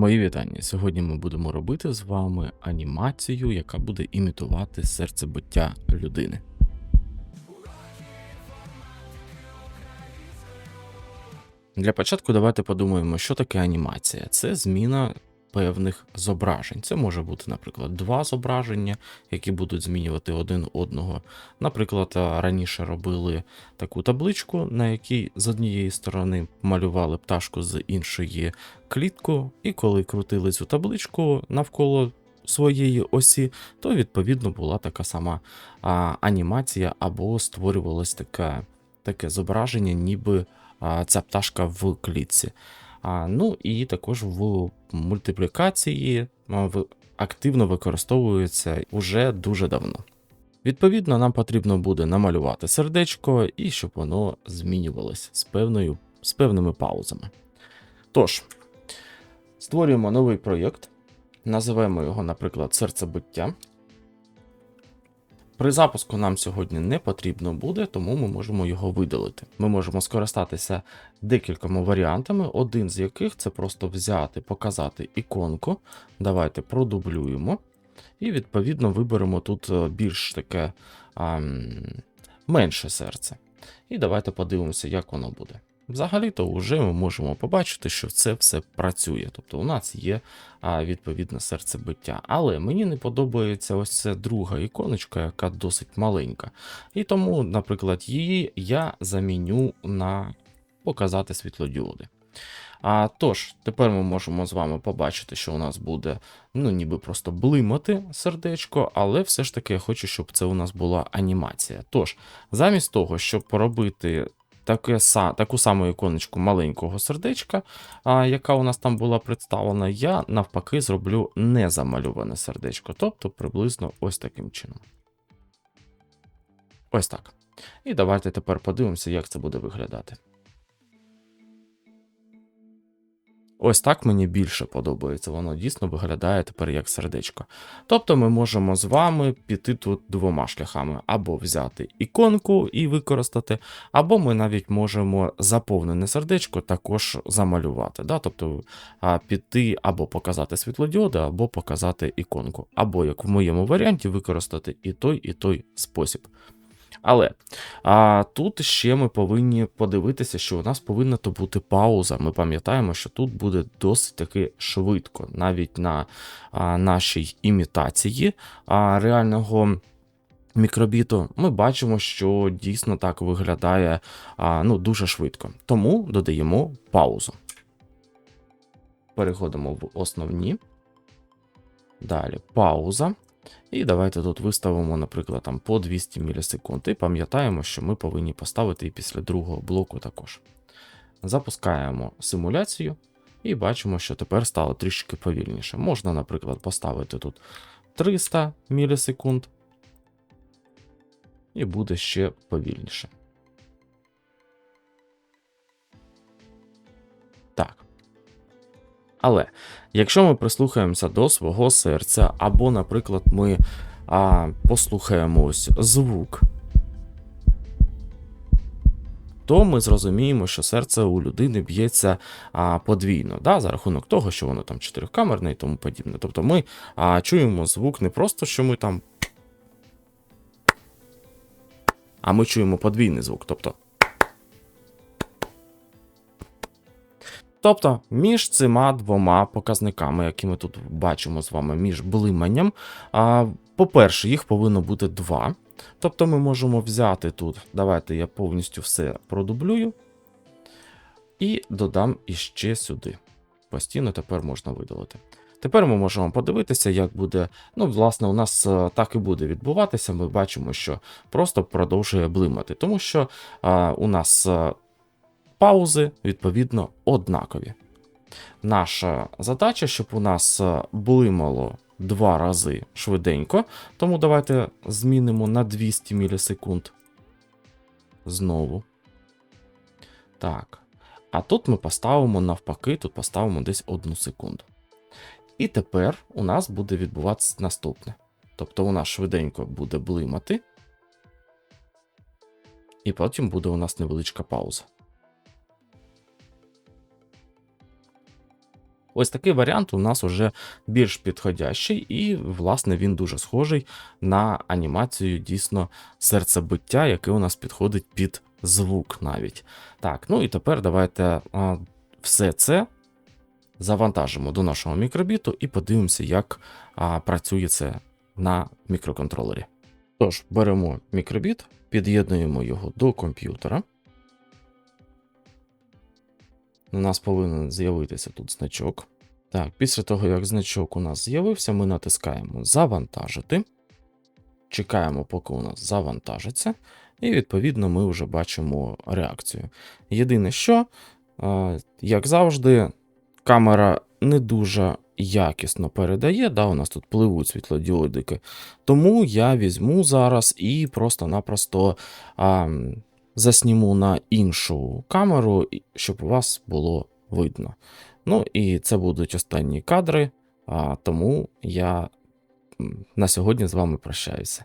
Мої вітання. Сьогодні ми будемо робити з вами анімацію, яка буде імітувати серцебиття людини. Для початку давайте подумаємо, що таке анімація. Це зміна певних зображень. Це може бути, наприклад, два зображення, які будуть змінювати один одного. Наприклад, раніше робили таку табличку, на якій з однієї сторони малювали пташку, з іншої клітку, і коли крутили цю табличку навколо своєї осі, то відповідно була така сама а, анімація або створювалось таке, таке зображення, ніби а, ця пташка в клітці. А, ну і також в мультиплікації активно використовується уже дуже давно. Відповідно, нам потрібно буде намалювати сердечко і щоб воно змінювалось з, певною, з певними паузами. Тож, створюємо новий проєкт, називаємо його, наприклад, серцебиття. При запуску нам сьогодні не потрібно буде, тому ми можемо його видалити. Ми можемо скористатися декількома варіантами, один з яких це просто взяти, показати іконку. Давайте продублюємо. І відповідно виберемо тут е, більш таке а, менше серце. І давайте подивимося, як воно буде. Взагалі-то вже ми можемо побачити, що це все працює. Тобто у нас є а, відповідне серцебиття. Але мені не подобається ось ця друга іконочка, яка досить маленька. І тому, наприклад, її я заміню на показати світлодіоди. А тож, тепер ми можемо з вами побачити, що у нас буде, ну, ніби просто блимати сердечко, але все ж таки я хочу, щоб це у нас була анімація. Тож, замість того, щоб поробити таке, таку саму іконочку маленького сердечка, а, яка у нас там була представлена, я навпаки зроблю незамальоване сердечко, тобто приблизно ось таким чином. Ось так. І давайте тепер подивимося, як це буде виглядати. Ось так мені більше подобається, воно дійсно виглядає тепер як сердечко. Тобто ми можемо з вами піти тут двома шляхами: або взяти іконку і використати, або ми навіть можемо заповнене сердечко також замалювати. Да? Тобто піти або показати світлодіоди, або показати іконку, або як в моєму варіанті використати і той, і той спосіб. Але а, тут ще ми повинні подивитися, що у нас повинна то бути пауза. Ми пам'ятаємо, що тут буде досить таки швидко, навіть на а, нашій імітації а, реального. Мікробіту, ми бачимо, що дійсно так виглядає а, ну, дуже швидко. Тому додаємо паузу. Переходимо в основні. Далі пауза. І давайте тут виставимо, наприклад, там по 200 мілісекунд. І пам'ятаємо, що ми повинні поставити і після другого блоку також. Запускаємо симуляцію і бачимо, що тепер стало трішки повільніше. Можна, наприклад, поставити тут 300 мілісекунд, і буде ще повільніше. Але якщо ми прислухаємося до свого серця, або, наприклад, ми а, послухаємо ось звук, то ми зрозуміємо, що серце у людини б'ється а, подвійно, да, за рахунок того, що воно там чотирикамерне і тому подібне. Тобто ми а, чуємо звук не просто, що ми там. А ми чуємо подвійний звук. тобто Тобто між цими двома показниками, які ми тут бачимо з вами, між блиманням, а, по-перше, їх повинно бути два. Тобто ми можемо взяти тут, давайте я повністю все продублюю і додам іще сюди. Постійно тепер можна видалити. Тепер ми можемо подивитися, як буде. Ну, власне, у нас е, так і буде відбуватися. Ми бачимо, що просто продовжує блимати, тому що а, у нас. Паузи, відповідно, однакові. Наша задача, щоб у нас е, блимало два рази швиденько, тому давайте змінимо на 200 мілісекунд. Знову. Так. А тут ми поставимо навпаки, тут поставимо десь одну секунду. І тепер у нас буде відбуватися наступне. Тобто у нас швиденько буде блимати, і потім буде у нас невеличка пауза. Ось такий варіант у нас уже більш підходящий, і, власне, він дуже схожий на анімацію дійсно серцебиття, яке у нас підходить під звук навіть. Так, ну і тепер давайте а, все це завантажимо до нашого мікробіту і подивимося, як а, працює це на мікроконтролері. Тож, беремо мікробіт, під'єднуємо його до комп'ютера. У нас повинен з'явитися тут значок. Так, після того, як значок у нас з'явився, ми натискаємо Завантажити. Чекаємо, поки у нас завантажиться, і відповідно ми вже бачимо реакцію. Єдине, що, як завжди, камера не дуже якісно передає, да, у нас тут пливуть світлодіодики. Тому я візьму зараз і просто-напросто засніму на іншу камеру, щоб вас було видно. Ну і це будуть останні кадри, тому я на сьогодні з вами прощаюся.